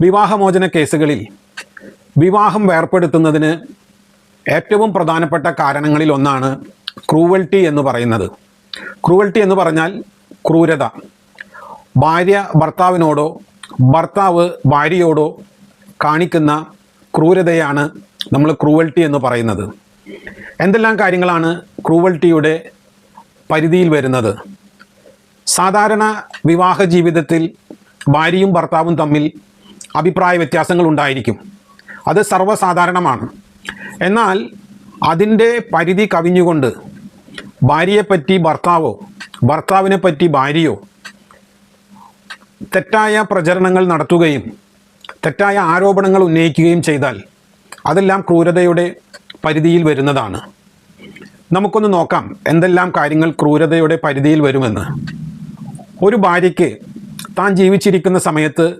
വിവാഹമോചന കേസുകളിൽ വിവാഹം വേർപ്പെടുത്തുന്നതിന് ഏറ്റവും പ്രധാനപ്പെട്ട കാരണങ്ങളിൽ ഒന്നാണ് ക്രൂവൽറ്റി എന്ന് പറയുന്നത്. ക്രൂവൽറ്റി എന്ന് പറഞ്ഞാൽ ക്രൂരത. ഭാര്യ ഭർത്താവിനോടോ ഭർത്താവ് ഭാര്യയോടോ കാണിക്കുന്ന ക്രൂരതയാണ് നമ്മൾ ക്രൂവൽറ്റി എന്ന് പറയുന്നത്. എന്തെല്ലാം കാര്യങ്ങളാണ് ക്രൂവൽറ്റിയുടെ പരിധിയിൽ വരുന്നത്? സാധാരണ വിവാഹ ജീവിതത്തിൽ ഭാര്യയും ഭർത്താവും തമ്മിൽ അഭിപ്രായ വ്യത്യാസങ്ങൾ ഉണ്ടായിരിക്കും. അത് സർവസാധാരണമാണ്. എന്നാൽ അതിന്റെ പരിധി കവിഞ്ഞുകൊണ്ട് ഭാര്യയെപ്പറ്റി ഭർത്താവോ ഭർത്താവിനെ പറ്റി ഭാര്യയോ തെറ്റായ പ്രചരണങ്ങൾ നടത്തുകയും തെറ്റായ ആരോപണങ്ങൾ ഉന്നയിക്കുകയും ചെയ്താൽ അതെല്ലാം ക്രൂരതയുടെ പരിധിയിൽ വരുന്നതാണ്. നമുക്കൊന്ന് നോക്കാം എന്തെല്ലാം കാര്യങ്ങൾ ക്രൂരതയുടെ പരിധിയിൽ വരുമെന്ന്. ഒരു ഭാര്യയ്ക്ക് താൻ ജീവിച്ചിരിക്കുന്ന സമയത്ത്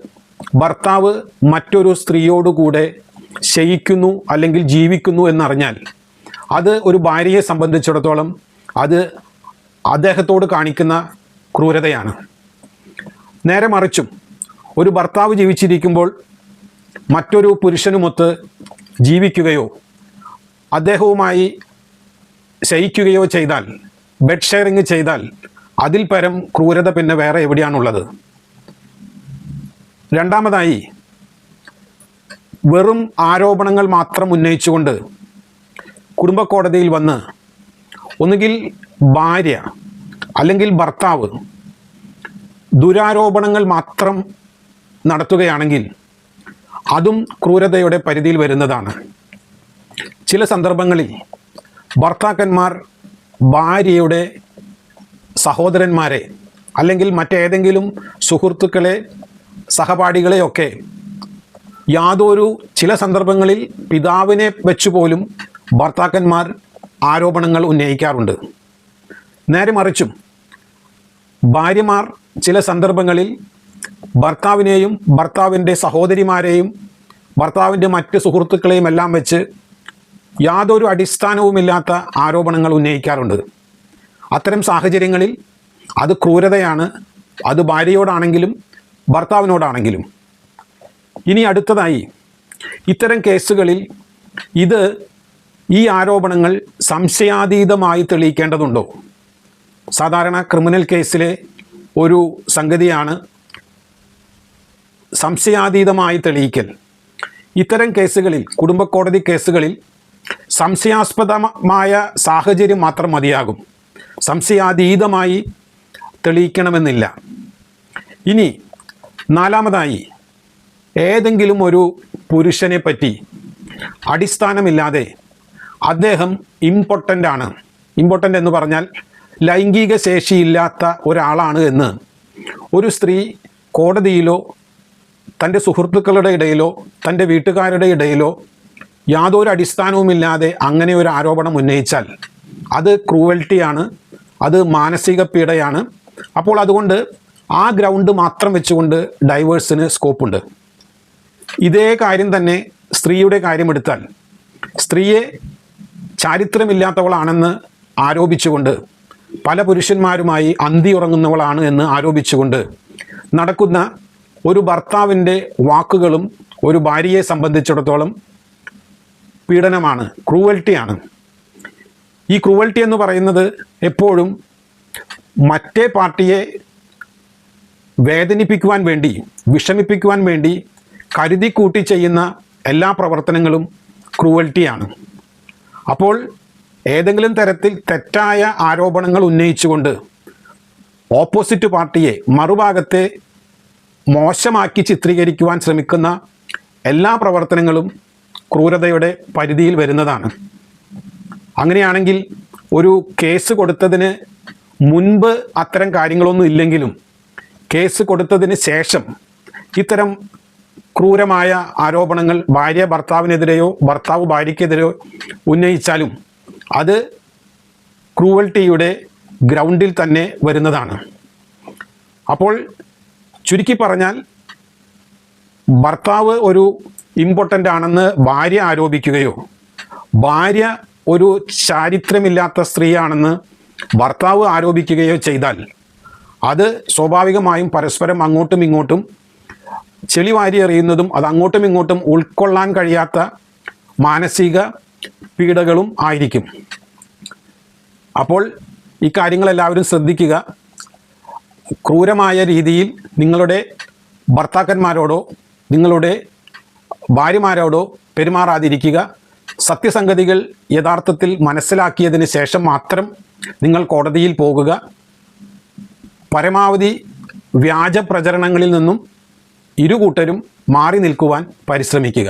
ഭർത്താവ് മറ്റൊരു സ്ത്രീയോടുകൂടെ ശയിക്കുന്നു അല്ലെങ്കിൽ ജീവിക്കുന്നു എന്നറിഞ്ഞാൽ അത് ഒരു ഭാര്യയെ സംബന്ധിച്ചിടത്തോളം അത് അദ്ദേഹത്തോട് കാണിക്കുന്ന ക്രൂരതയാണ്. നേരെ മറിച്ചും ഒരു ഭർത്താവ് ജീവിച്ചിരിക്കുമ്പോൾ മറ്റൊരു പുരുഷനുമൊത്ത് ജീവിക്കുകയോ അദ്ദേഹവുമായി ശയിക്കുകയോ ചെയ്താൽ ബെഡ് ഷെയറിങ് ചെയ്താൽ അതിൽ പരം ക്രൂരത പിന്നെ വേറെ എവിടെയാണുള്ളത്? രണ്ടാമതായി വെറും ആരോപണങ്ങൾ മാത്രം ഉന്നയിച്ചുകൊണ്ട് കുടുംബ കോടതിയിൽ വന്ന് ഒന്നുകിൽ ഭാര്യ അല്ലെങ്കിൽ ഭർത്താവ് ദുരാരോപണങ്ങൾ മാത്രം നടത്തുകയാണെങ്കിൽ അതും ക്രൂരതയുടെ പരിധിയിൽ വരുന്നതാണ്. ചില സന്ദർഭങ്ങളിൽ ഭർത്താക്കന്മാർ ഭാര്യയുടെ സഹോദരന്മാരെ അല്ലെങ്കിൽ മറ്റേതെങ്കിലും സുഹൃത്തുക്കളെ സഹപാഠികളെയൊക്കെ യാതൊരു ചില സന്ദർഭങ്ങളിൽ പിതാവിനെ വെച്ചുപോലും ഭർത്താക്കന്മാർ ആരോപണങ്ങൾ ഉന്നയിക്കാറുണ്ട്. നേരെ മറിച്ചും ഭാര്യമാർ ചില സന്ദർഭങ്ങളിൽ ഭർത്താവിനെയും ഭർത്താവിന്റെ സഹോദരിമാരെയും ഭർത്താവിന്റെ മറ്റ് സുഹൃത്തുക്കളെയും എല്ലാം വെച്ച് യാതൊരു അടിസ്ഥാനവുമില്ലാത്ത ആരോപണങ്ങൾ ഉന്നയിക്കാറുണ്ട്. അത്തരം സാഹചര്യങ്ങളിൽ അത് ക്രൂരതയാണ്. അത് ഭാര്യയോടാണെങ്കിലും ഭർത്താവിനോടാണെങ്കിലും. ഇനി അടുത്തതായി ഇത്തരം കേസുകളിൽ ഇത് ഈ ആരോപണങ്ങൾ സംശയാതീതമായി തെളിയിക്കേണ്ടതുണ്ടോ? സാധാരണ ക്രിമിനൽ കേസിലെ ഒരു സംഗതിയാണ് സംശയാതീതമായി തെളിയിക്കൽ. ഇത്തരം കേസുകളിൽ കുടുംബ കോടതി കേസുകളിൽ സംശയാസ്പദമായ സാഹചര്യം മാത്രം മതിയാകും. സംശയാതീതമായി തെളിയിക്കണമെന്നില്ല. ഇനി നാലാമതായി ഏതെങ്കിലും ഒരു പുരുഷനെ പറ്റി അടിസ്ഥാനമില്ലാതെ അദ്ദേഹം ഇമ്പോർട്ടന്റ് ആണ്. ഇമ്പോർട്ടന്റ് എന്ന് പറഞ്ഞാൽ ലൈംഗിക ശേഷിയില്ലാത്ത ഒരാളാണ് എന്ന്. ഒരു സ്ത്രീ കോടതിയിലോ തന്റെ സുഹൃത്തുക്കളുടെ ഇടയിലോ തന്റെ വീട്ടുകാരുടെ ഇടയിലോ യാതൊരു അടിസ്ഥാനവുമില്ലാതെ അങ്ങനെ ഒരു ആരോപണം ഉന്നയിച്ചാൽ അത് ക്രൂവൽറ്റിയാണ് അത് മാനസിക പീഡയാണ്. അപ്പോൾ അതുകൊണ്ട് ആ ഗ്രൗണ്ട് മാത്രം വെച്ചുകൊണ്ട് ഡൈവേഴ്സിന് സ്കോപ്പുണ്ട് ഇതേ കാര്യം തന്നെ സ്ത്രീയുടെ കാര്യമെടുത്താൽ സ്ത്രീയെ ചാരിത്രമില്ലാത്തവളാണെന്ന് ആരോപിച്ചുകൊണ്ട് പല പുരുഷന്മാരുമായി അന്തി ഉറങ്ങുന്നവളാണ് എന്ന് ആരോപിച്ചുകൊണ്ട് നടക്കുന്ന ഒരു ഭർത്താവിന്റെ വാക്കുകളും ഒരു ഭാര്യയെ സംബന്ധിച്ചിടത്തോളം പീഡനമാണ് ക്രൂവൽറ്റിയാണ്. ഈ ക്രൂവൽറ്റി എന്ന് പറയുന്നത് എപ്പോഴും മറ്റേ പാർട്ടിയെ വേദനിപ്പിക്കുവാൻ വേണ്ടി വിഷമിപ്പിക്കുവാൻ വേണ്ടി കരുതി കൂട്ടി ചെയ്യുന്ന എല്ലാ പ്രവർത്തനങ്ങളും ക്രൂവൽറ്റിയാണ്. അപ്പോൾ ഏതെങ്കിലും തരത്തിൽ തെറ്റായ ആരോപണങ്ങൾ ഉന്നയിച്ചുകൊണ്ട് ഓപ്പോസിറ്റ് പാർട്ടിയെ മറുഭാഗത്തെ മോശമാക്കി ചിത്രീകരിക്കുവാൻ ശ്രമിക്കുന്ന എല്ലാ പ്രവർത്തനങ്ങളും ക്രൂരതയുടെ പരിധിയിൽ വരുന്നതാണ്. അങ്ങനെയാണെങ്കിൽ ഒരു കേസ് കൊടുത്തതിന് മുൻപ് അത്തരം കാര്യങ്ങളൊന്നും ഇല്ലെങ്കിലും കേസ് കൊടുത്തതിന് ശേഷം ഇത്തരം ക്രൂരമായ ആരോപണങ്ങൾ ഭാര്യ ഭർത്താവിനെതിരെയോ ഭർത്താവ് ഭാര്യയ്ക്കെതിരെയോ ഉന്നയിച്ചാലും അത് ക്രൂവൽറ്റിയുടെ ഗ്രൗണ്ടിൽ തന്നെ വരുന്നതാണ്. അപ്പോൾ ചുരുക്കി പറഞ്ഞാൽ ഭർത്താവ് ഒരു ഇമ്പോർട്ടന്റ് ആണെന്ന് ഭാര്യ ആരോപിക്കുകയോ ഭാര്യ ഒരു ചാരിത്രമില്ലാത്ത സ്ത്രീയാണെന്ന് ഭർത്താവ് ആരോപിക്കുകയോ ചെയ്താൽ അത് സ്വാഭാവികമായും പരസ്പരം അങ്ങോട്ടും ഇങ്ങോട്ടും ചെളി വാരി എറിയുന്നതും അത് അങ്ങോട്ടും ഇങ്ങോട്ടും ഉൾക്കൊള്ളാൻ കഴിയാത്ത മാനസിക പീഡകളും ആയിരിക്കും. അപ്പോൾ ഇക്കാര്യങ്ങളെല്ലാവരും കാര്യങ്ങളെല്ലാവരും ശ്രദ്ധിക്കുക. ക്രൂരമായ രീതിയിൽ നിങ്ങളുടെ ഭർത്താക്കന്മാരോടോ നിങ്ങളുടെ ഭാര്യമാരോടോ പെരുമാറാതിരിക്കുക. സത്യസംഗതികൾ യഥാർത്ഥത്തിൽ മനസ്സിലാക്കിയതിന് ശേഷം മാത്രം നിങ്ങൾ കോടതിയിൽ പോകുക. പരമാവധി വ്യാജ പ്രചരണങ്ങളിൽ നിന്നും ഇരുകൂട്ടരും മാറി നിൽക്കുവാൻ പരിശ്രമിക്കുക.